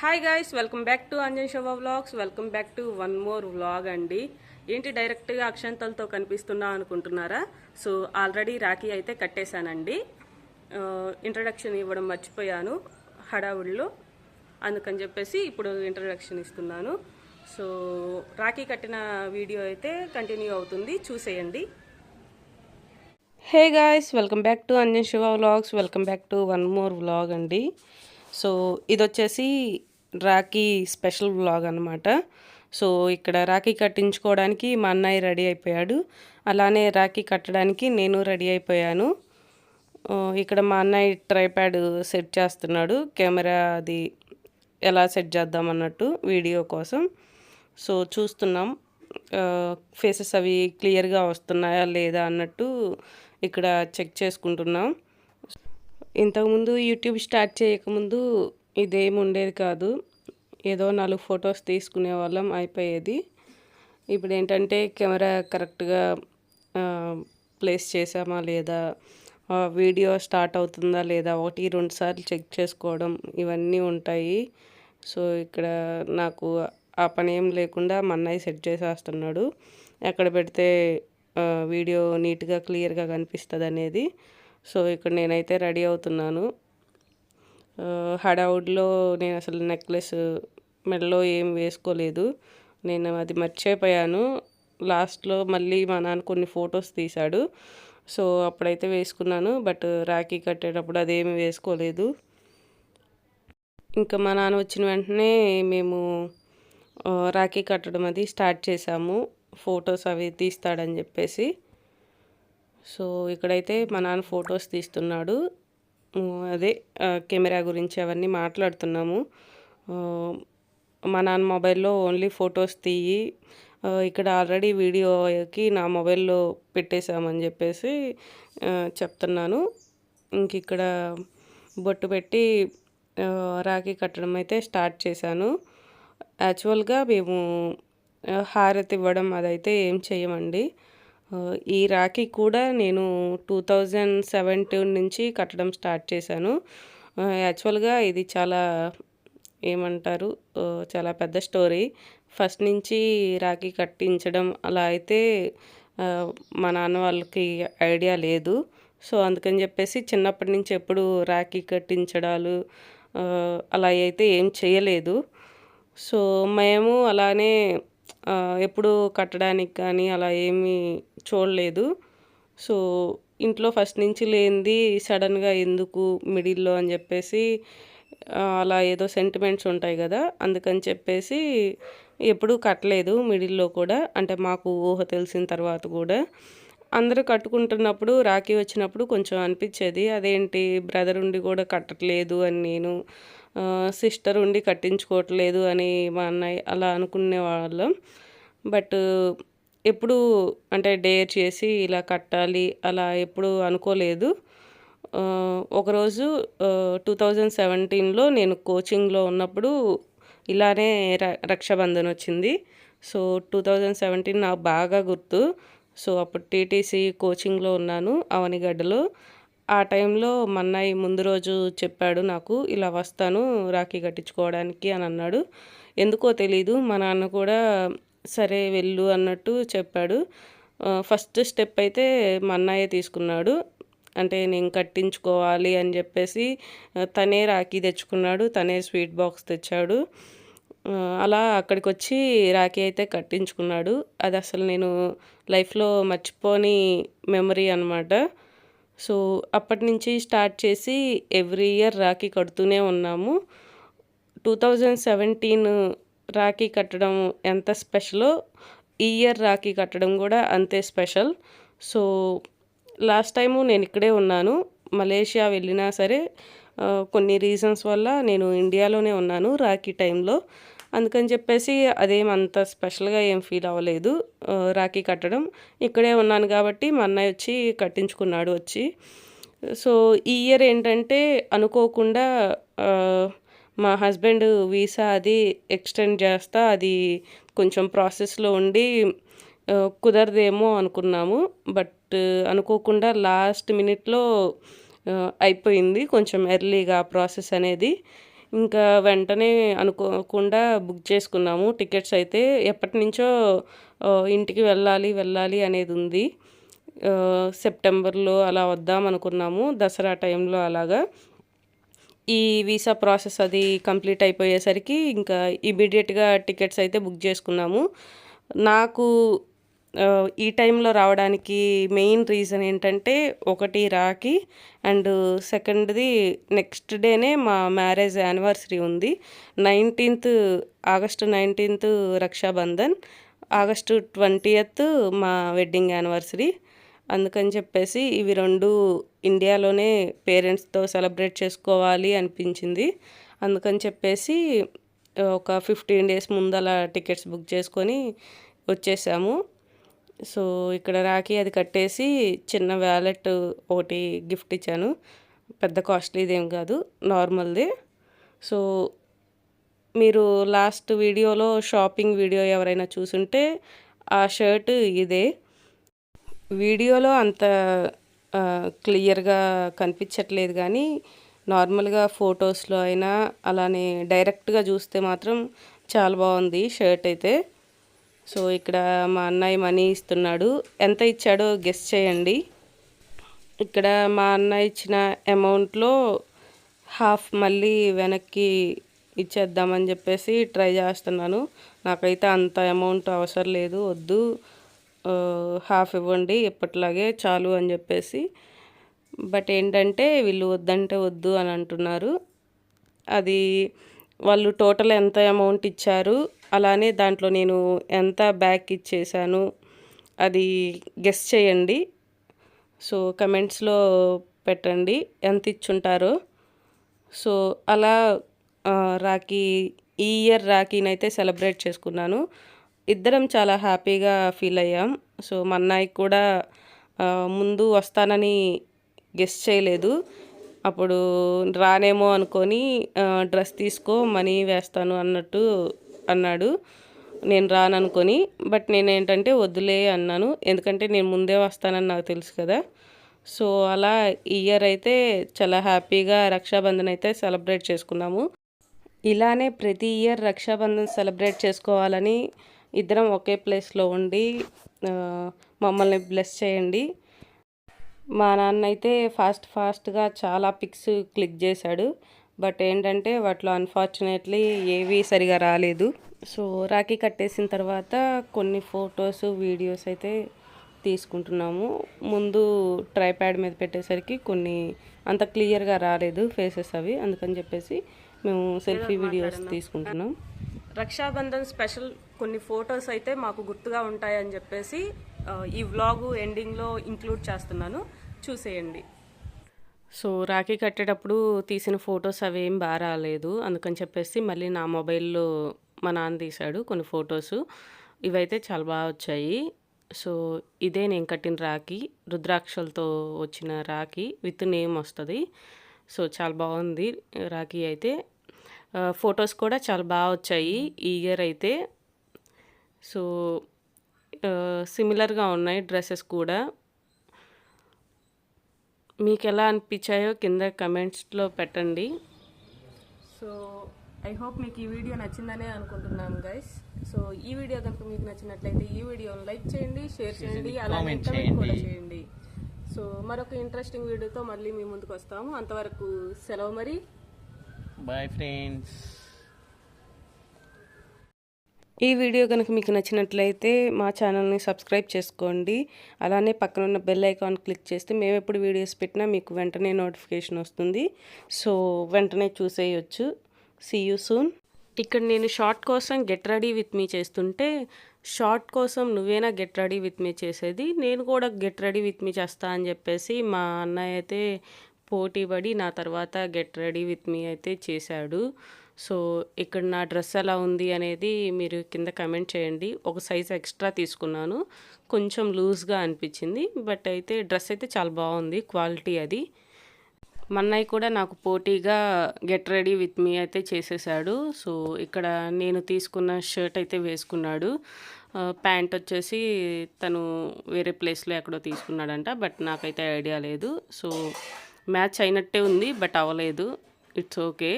Hi guys welcome back to Anjan Shobha vlogs welcome back to one more vlog అండి. ఏంటి డైరెక్ట్గా అక్షంతలతో కనిపిస్తున్నా అనుకుంటున్నారా? సో ఆల్రెడీ రాఖీ అయితే కట్టేశానండి. ఇంట్రడక్షన్ ఇవ్వడం మర్చిపోయాను హడావుడిలో. అందుకని చెప్పేసి ఇప్పుడు ఇంట్రడక్షన్ ఇస్తున్నాను. సో రాఖీ కట్టిన వీడియో అయితే కంటిన్యూ అవుతుంది. చూసేయండి. Hey guys welcome back to Anjan Shiva vlogs welcome back to one more vlog అండి. సో ఇది వచ్చేసి రాఖీ స్పెషల్ బ్లాగ్ అనమాట సో ఇక్కడ రాఖీ కట్టించుకోవడానికి మా అన్నయ్య రెడీ అయిపోయాడు. అలానే రాఖీ కట్టడానికి నేను రెడీ అయిపోయాను. ఇక్కడ మా అన్నయ్య ట్రైప్యాడ్ సెట్ చేస్తున్నాడు. కెమెరా అది ఎలా సెట్ చేద్దాం అన్నట్టు వీడియో కోసం. సో చూస్తున్నాం. ఫేసెస్ అవి క్లియర్గా వస్తున్నాయా లేదా అన్నట్టు ఇక్కడ చెక్ చేసుకుంటున్నాం. ఇంతకుముందు యూట్యూబ్ స్టార్ట్ చేయకముందు ఇదేం ఉండేది కాదు. ఏదో నాలుగు ఫొటోస్ తీసుకునే వాళ్ళం అయిపోయేది. ఇప్పుడు ఏంటంటే కెమెరా కరెక్ట్గా ప్లేస్ చేసామా లేదా వీడియో స్టార్ట్ అవుతుందా లేదా ఒకటి రెండు సార్లు చెక్ చేసుకోవడం ఇవన్నీ ఉంటాయి. సో ఇక్కడ నాకు ఆ పని ఏం లేకుండా మా అన్నయ్య సెట్ చేసేస్తున్నాడు. ఎక్కడ పెడితే వీడియో నీట్గా క్లియర్గా కనిపిస్తుంది అనేది సో ఇక్కడ నేనైతే రెడీ అవుతున్నాను. హడావుడిలో నేను అసలు నెక్లెస్ మెడలో ఏం వేసుకోలేదు. నేను అది మర్చిపోయాను. లాస్ట్లో మళ్ళీ మా నాన్న కొన్ని ఫొటోస్ తీశాడు. సో అప్పుడైతే వేసుకున్నాను. బట్ రాఖీ కట్టేటప్పుడు అదేమి వేసుకోలేదు. ఇంకా మా నాన్న వచ్చిన వెంటనే మేము రాఖీ కట్టడం అది స్టార్ట్ చేసాము ఫొటోస్ అవి తీస్తాడని చెప్పేసి. సో ఇక్కడైతే మా నాన్న ఫొటోస్ తీస్తున్నాడు. అదే కెమెరా గురించి అవన్నీ మాట్లాడుతున్నాము. మా నాన్న మొబైల్లో ఓన్లీ ఫొటోస్ తీయి ఇక్కడ ఆల్రెడీ వీడియోకి నా మొబైల్లో పెట్టేశామని చెప్పేసి చెప్తున్నాను. ఇంక ఇక్కడ బొట్టు పెట్టి రాఖీ కట్టడం అయితే స్టార్ట్ చేశాను. యాక్చువల్గా మేము హారతి ఇవ్వడం అదైతే ఏం చేయమండి ఈ రాఖీ కూడా నేను టూ థౌజండ్ సెవెంటీన్ నుంచి కట్టడం స్టార్ట్ చేశాను. యాక్చువల్గా ఇది చాలా ఏమంటారు? చాలా పెద్ద స్టోరీ. ఫస్ట్ నుంచి రాఖీ కట్టించడం అలా అయితే మా నాన్న వాళ్ళకి ఐడియా లేదు. సో అందుకని చెప్పేసి చిన్నప్పటి నుంచి ఎప్పుడు రాఖీ కట్టించడాలు అలా అయితే ఏం చేయలేదు. సో మేము అలానే ఎప్పుడు కట్టడానికి కానీ అలా ఏమీ చూడలేదు. సో ఇంట్లో ఫస్ట్ నుంచి లేనిది సడన్గా ఎందుకు మిడిల్లో అని చెప్పేసి అలా ఏదో సెంటిమెంట్స్ ఉంటాయి కదా అందుకని చెప్పేసి ఎప్పుడూ కట్టలేదు మిడిల్లో కూడా. అంటే మాకు ఊహ తెలిసిన తర్వాత కూడా. అందరూ కట్టుకుంటున్నప్పుడు రాఖీ వచ్చినప్పుడు కొంచెం అనిపించేది. అదేంటి? బ్రదర్ ఉండి కూడా కట్టట్లేదు అని నేను సిస్టర్ ఉండి కట్టించుకోవట్లేదు అని మా అన్నయ్య అలా అనుకునే వాళ్ళం. బట్ ఎప్పుడు అంటే డేర్ చేసి ఇలా కట్టాలి అలా ఎప్పుడు అనుకోలేదు. ఒకరోజు టూ థౌజండ్ సెవెంటీన్లో నేను కోచింగ్లో ఉన్నప్పుడు ఇలానే ర రక్షాబంధన్ వచ్చింది. సో టూ థౌజండ్ సెవెంటీన్ నాకు బాగా గుర్తు. సో అప్పుడు టీటీసీ కోచింగ్లో ఉన్నాను అవనిగడ్డలో. ఆ టైంలో మా అన్నయ్య ముందు రోజు చెప్పాడు నాకు ఇలా వస్తాను రాఖీ కట్టించుకోవడానికి అని అన్నాడు. ఎందుకో తెలీదు మా నాన్న కూడా సరే వెళ్ళు అన్నట్టు చెప్పాడు. ఫస్ట్ స్టెప్ అయితే మా అన్నయ్య తీసుకున్నాడు. అంటే నేను కట్టించుకోవాలి అని చెప్పేసి తనే రాఖీ తెచ్చుకున్నాడు తనే స్వీట్ బాక్స్ తెచ్చాడు. అలా అక్కడికి వచ్చి రాఖీ అయితే కట్టించుకున్నాడు. అది అసలు నేను లైఫ్లో మర్చిపోని మెమరీ అనమాట సో అప్పటి నుంచి స్టార్ట్ చేసి ఎవ్రీ ఇయర్ రాఖీ కడుతూనే ఉన్నాము. టూ థౌజండ్ సెవెంటీన్ రాఖీ కట్టడం ఎంత స్పెషలో ఈ ఇయర్ రాఖీ కట్టడం కూడా అంతే స్పెషల్. సో లాస్ట్ టైము నేను ఇక్కడే ఉన్నాను. మలేషియా వెళ్ళినా సరే కొన్ని రీజన్స్ వల్ల నేను ఇండియాలోనే ఉన్నాను రాఖీ టైంలో. అందుకని చెప్పేసి అదేం అంత స్పెషల్గా ఏం ఫీల్ అవ్వలేదు. రాఖీ కట్టడం. ఇక్కడే ఉన్నాను కాబట్టి మా అన్నయ్య వచ్చి కట్టించుకున్నాడు వచ్చి. సో ఈ ఇయర్ ఏంటంటే అనుకోకుండా మా హస్బెండ్ వీసా అది ఎక్స్టెండ్ చేస్తా అది కొంచెం ప్రాసెస్లో ఉండి కుదరదేమో అనుకున్నాము. బట్ అనుకోకుండా లాస్ట్ మినిట్లో అయిపోయింది. కొంచెం ఎర్లీగా ప్రాసెస్ అనేది. ఇంకా వెంటనే అనుకోకుండా బుక్ చేసుకున్నాము. టికెట్స్ అయితే ఎప్పటి నుంచో ఇంటికి వెళ్ళాలి వెళ్ళాలి అనేది ఉంది. సెప్టెంబర్లో అలా వద్దాం అనుకున్నాము. దసరా టైంలో అలాగా. ఈ వీసా ప్రాసెస్ అది కంప్లీట్ అయిపోయేసరికి ఇంకా ఇమీడియట్గా టికెట్స్ అయితే బుక్ చేసుకున్నాము. నాకు ఈ టైంలో రావడానికి మెయిన్ రీజన్ ఏంటంటే ఒకటి రాకి అండ్ సెకండ్ది నెక్స్ట్ డేనే మా మ్యారేజ్ యానివర్సరీ ఉంది. Nineteenth August nineteenth Raksha Bandhan August twentieth మా వెడ్డింగ్ యానివర్సరీ. అందుకని చెప్పేసి ఇవి రెండు ఇండియాలోనే పేరెంట్స్తో సెలబ్రేట్ చేసుకోవాలి అనిపించింది. అందుకని చెప్పేసి ఒక ఫిఫ్టీన్ డేస్ ముందు అలా టికెట్స్ బుక్ చేసుకొని వచ్చేసాము. సో ఇక్కడ రాఖీ అది కట్టేసి చిన్న వ్యాలెట్ ఒకటి గిఫ్ట్ ఇచ్చాను. పెద్ద కాస్ట్లీది ఏం కాదు నార్మల్ది. సో మీరు లాస్ట్ వీడియోలో షాపింగ్ వీడియో ఎవరైనా చూసుంటే ఆ షర్ట్ ఇదే. వీడియోలో అంత క్లియర్గా కనిపించట్లేదు కానీ నార్మల్గా ఫొటోస్లో అయినా అలానే డైరెక్ట్గా చూస్తే మాత్రం చాలా బాగుంది షర్ట్ అయితే. సో ఇక్కడ మా అన్నయ్య మనీ ఇస్తున్నాడు. ఎంత ఇచ్చాడో గెస్ట్ చేయండి. ఇక్కడ మా అన్న ఇచ్చిన అమౌంట్లో హాఫ్ మళ్ళీ వెనక్కి ఇచ్చేద్దామని చెప్పేసి ట్రై చేస్తున్నాను. నాకైతే అంత అమౌంట్ అవసరం లేదు వద్దు. హాఫ్ ఇవ్వండి ఎప్పట్లాగే చాలు అని చెప్పేసి. బట్ ఏంటంటే వీళ్ళు వద్దంటే వద్దు అని అంటున్నారు. అది వాళ్ళు టోటల్ ఎంత అమౌంట్ ఇచ్చారు అలానే దాంట్లో నేను ఎంత బ్యాక్ ఇచ్చేసాను అది గెస్ చేయండి. సో కమెంట్స్లో పెట్టండి ఎంత ఇచ్చుంటారో. సో అలా రాఖీ ఈ ఇయర్ రాఖీనైతే సెలబ్రేట్ చేసుకున్నాను. ఇద్దరం చాలా హ్యాపీగా ఫీల్ అయ్యాం. సో మా అన్నయ్య కూడా ముందు వస్తానని గెస్ చేయలేదు. అప్పుడు రానేమో అనుకొని డ్రెస్ తీసుకో మనీ వేస్తాను అన్నట్టు అన్నాడు. నేను రాననుకొని బట్ నేను ఏంటంటే వద్దులే అన్నాను. ఎందుకంటే నేను ముందే వస్తానని నాకు తెలుసు కదా. సో అలా ఈ ఇయర్ అయితే చాలా హ్యాపీగా రక్షాబంధన్ అయితే సెలబ్రేట్ చేసుకున్నాము. ఇలానే ప్రతి ఇయర్ రక్షాబంధన్ సెలబ్రేట్ చేసుకోవాలని ఇద్దరం ఒకే ప్లేస్లో ఉండి మమ్మల్ని బ్లెస్ చేయండి. మా నాన్న అయితే ఫాస్ట్ ఫాస్ట్గా చాలా పిక్స్ క్లిక్ చేశాడు. బట్ ఏంటంటే వాటిలో అన్ఫార్చునేట్లీ ఏవి సరిగా రాలేదు. సో రాఖీ కట్టేసిన తర్వాత కొన్ని ఫొటోస్ వీడియోస్ అయితే తీసుకుంటున్నాము. ముందు ట్రైప్యాడ్ మీద పెట్టేసరికి కొన్ని అంత క్లియర్గా రాలేదు ఫేసెస్ అవి. అందుకని చెప్పేసి మేము సెల్ఫీ వీడియోస్ తీసుకుంటున్నాం. రక్షాబంధన్ స్పెషల్ కొన్ని ఫొటోస్ అయితే మాకు గుర్తుగా ఉంటాయని చెప్పేసి ఈ వ్లాగు ఎండింగ్లో ఇంక్లూడ్ చేస్తున్నాను. చూసేయండి. సో రాఖీ కట్టేటప్పుడు తీసిన ఫొటోస్ అవి ఏం బాగా రాలేదు. అందుకని చెప్పేసి మళ్ళీ నా మొబైల్లో మా నాన్న తీశాడు కొన్ని ఫొటోస్. ఇవైతే చాలా బాగా వచ్చాయి. సో ఇదే నేను కట్టిన రాఖీ. రుద్రాక్షలతో వచ్చిన రాఖీ విత్ నేమ్ వస్తుంది. సో చాలా బాగుంది రాఖీ అయితే. ఫొటోస్ కూడా చాలా బాగా వచ్చాయి ఈ ఇయర్ అయితే. సో సిమిలర్గా ఉన్నాయి డ్రెస్సెస్ కూడా. మీకు ఎలా అనిపించాయో కింద కమెంట్స్లో పెట్టండి. సో ఐ హోప్ మీకు ఈ వీడియో నచ్చిందనే అనుకుంటున్నాను గైస్. సో ఈ వీడియో కనుక మీకు నచ్చినట్లయితే ఈ వీడియోని లైక్ చేయండి షేర్ చేయండి కమెంట్ కూడా చేయండి. సో మరొక ఇంట్రెస్టింగ్ వీడియోతో మళ్ళీ మీ ముందుకు వస్తాము. అంతవరకు సెలవు మరి. బాయ్ ఫ్రెండ్స్ ఈ వీడియో కనుక మీకు నచ్చినట్లయితే మా ఛానల్ని సబ్స్క్రైబ్ చేసుకోండి. అలానే పక్కన ఉన్న బెల్ ఐకాన్ క్లిక్ చేస్తే మేము ఎప్పుడు వీడియోస్ పెట్టినా మీకు వెంటనే నోటిఫికేషన్ వస్తుంది. సో వెంటనే చూసేయచ్చు. సీ యూ సూన్ ఇక్కడ నేను షార్ట్ కోసం గెట్ రెడీ విత్ మీ చేస్తుంటే షార్ట్ కోసం నువ్వేనా గెట్ రెడీ విత్ మీ చేసేది? నేను కూడా గెట్ రెడీ విత్ మీ చేస్తా అని చెప్పేసి మా అన్నయ్య అయితే పోటీ పడి నా తర్వాత గెట్ రెడీ విత్ మీ అయితే చేశాడు. సో ఇక్కడ నా డ్రెస్ ఎలా ఉంది అనేది మీరు కింద కమెంట్ చేయండి. ఒక సైజ్ ఎక్స్ట్రా తీసుకున్నాను. కొంచెం లూజ్గా అనిపించింది. బట్ అయితే డ్రెస్ అయితే చాలా బాగుంది. క్వాలిటీ అది. మన్నయ్య కూడా నాకు పోటీగా గెట్ రెడీ విత్ మీ అయితే చేసేసాడు. సో ఇక్కడ నేను తీసుకున్న షర్ట్ అయితే వేసుకున్నాడు. ప్యాంట్ వచ్చేసి తను వేరే ప్లేస్లో ఎక్కడో తీసుకున్నాడంట. బట్ నాకైతే ఐడియా లేదు. సో మ్యాచ్ అయినట్టే ఉంది. బట్ అవ్వలేదు. It's okay.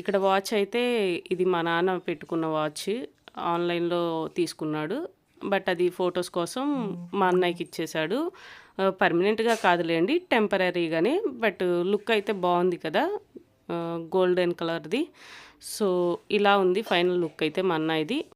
ఇక్కడ వాచ్ అయితే ఇది మా నాన్న పెట్టుకున్న వాచ్ ఆన్లైన్లో తీసుకున్నాడు. బట్ అది ఫొటోస్ కోసం మా అన్నయ్యకి ఇచ్చేశాడు. పర్మనెంట్గా కాదులేండి టెంపరీగానే బట్ లుక్ అయితే బాగుంది కదా గోల్డెన్ కలర్ది సో ఇలా ఉంది ఫైనల్ లుక్ అయితే మా అన్నయ్యది.